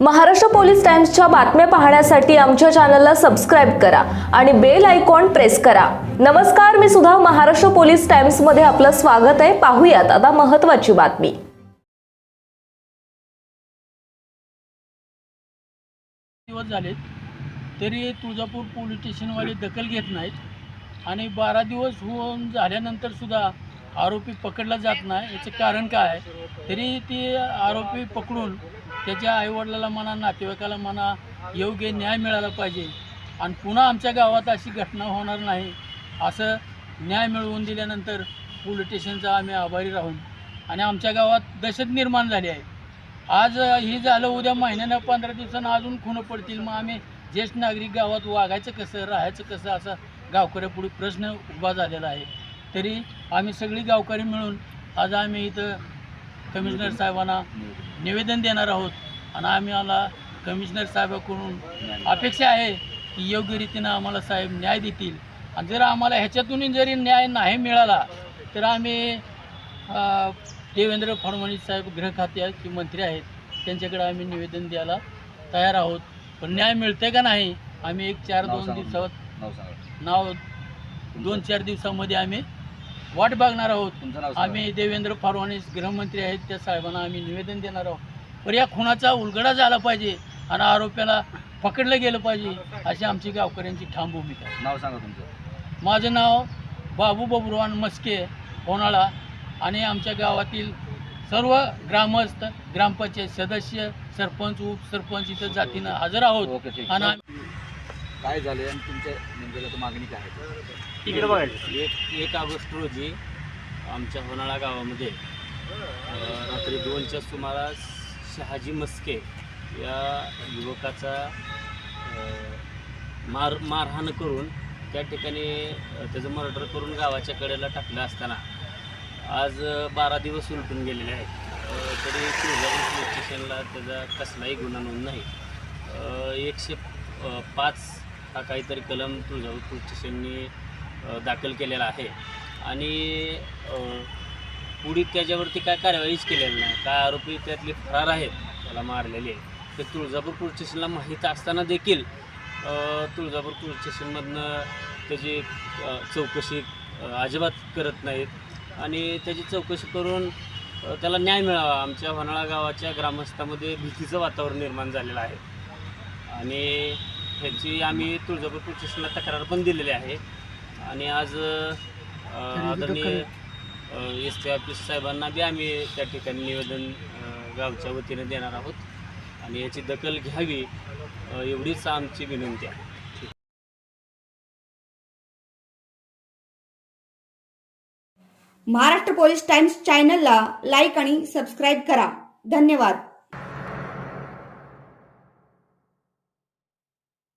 Maharashtra police टाइम्सच्या बातम्या पाहण्यासाठी आमच्या चॅनलला सबस्क्राईब करा आणि बेल आयकॉन प्रेस करा. नमस्कार मी सुद्धा महाराष्ट्र पोलीस टाइम्समध्ये आपलं स्वागत आहे. पाहूयात आता महत्वाची बातमी. दिवस झालेत तरी तुळजापूर पोलीस स्टेशनवाले दखल घेत नाहीत आणि बारा दिवस होऊन झाल्यानंतर सुद्धा आरोपी पकडला जात नाही. याचं कारण काय आहे? तरी ती आरोपी पकडून त्याच्या आईवडिलाला म्हणा नातेवाईकाला म्हणा योग्य न्याय मिळाला पाहिजे. आणि पुन्हा आमच्या गावात अशी घटना होणार नाही असं न्याय मिळवून दिल्यानंतर पोलीस स्टेशनचा आम्ही आभारी राहून आणि आमच्या गावात दहशत निर्माण झाली आहे. आज ही झालं उद्या महिन्यानं पंधरा दिवसानं अजून खुणं पडतील. मग आम्ही ज्येष्ठ नागरिक गावात वागायचं कसं राहायचं कसं असा गावकऱ्यापुढे प्रश्न उभा झालेला आहे. तरी आम्ही सगळी गावकरी मिळून आज आम्ही इथं कमिशनर साहेबांना निवेदन देणार आहोत. आणि आम्ही मला कमिशनर साहेबाकडून अपेक्षा आहे की योग्य रीतीनं आम्हाला साहेब न्याय देतील. आणि जर आम्हाला ह्याच्यातूनही जरी न्याय नाही मिळाला तर आम्ही देवेंद्र फडणवीस साहेब गृह खात्याचे मंत्री आहेत त्यांच्याकडे आम्ही निवेदन द्यायला तयार आहोत. पण न्याय मिळते का नाही आम्ही एक चार दोन. दिवसात नाव दोन चार दिवसामध्ये आम्ही वाट बघणार आहोत. आम्ही देवेंद्र फडणवीस गृहमंत्री आहेत. त्या साहेबांना आम्ही निवेदन देणार आहोत. पण या खुनाचा उलगडा झाला पाहिजे आणि आरोपीला पकडलं गेलं पाहिजे अशी आमची गावकऱ्यांची ठाम भूमिका आहे. नाव सांगा तुमचं. माझं नाव बाबू बबुरवान मस्के होनाळा आणि आमच्या गावातील सर्व ग्रामस्थ ग्रामपंचायत सदस्य सरपंच उपसरपंच इथं जातीनं हजर आहोत. आणि काय झाले आणि तुमच्या आता मागणी काय आहे? एक एक ऑगस्ट रोजी आमच्या होनाळा गावामध्ये रात्री दोनच्या सुमारास शहाजी मस्के या युवकाचा मार मारहाण करून त्या ठिकाणी त्याचं मर्डर करून गावाच्या कडेला टाकलं असताना आज बारा दिवस उलटून गेलेले आहेत. तरी तुळजापूर पोलीस स्टेशनला त्याचा कसलाही गुन्हा नोंद नाही. एकशे पाच हा काहीतरी कलम तुळजापूर पोलीस दाखल केलेला आहे. आणि पुढे त्याच्यावरती काय कारवाईच केलेली नाही. काय आरोपी त्यातले फरार आहेत त्याला मारलेले ते तुळजापूर पोलीस स्टेशनला माहीत असताना देखील तुळजापूर पोलीस स्टेशनमधनं त्याची चौकशी अजिबात करत नाहीत. आणि त्याची चौकशी करून त्याला न्याय मिळावा. आमच्या वनाळा गावाच्या ग्रामस्थामध्ये भीतीचं वातावरण निर्माण झालेलं आहे. आणि ह्याची आम्ही तुळजापूर पोलीस स्टेशनला तक्रार पण दिलेली आहे. आणि आज आदरणीय एस पी ऑफिस साहेबांना बी आम्ही त्या ठिकाणी निवेदन गावच्या वतीने देणार आहोत. आणि याची दखल घ्यावी एवढीच आमची विनंती आहे. महाराष्ट्र पोलीस टाइम्स चॅनलला लाईक आणि सबस्क्राईब करा. धन्यवाद.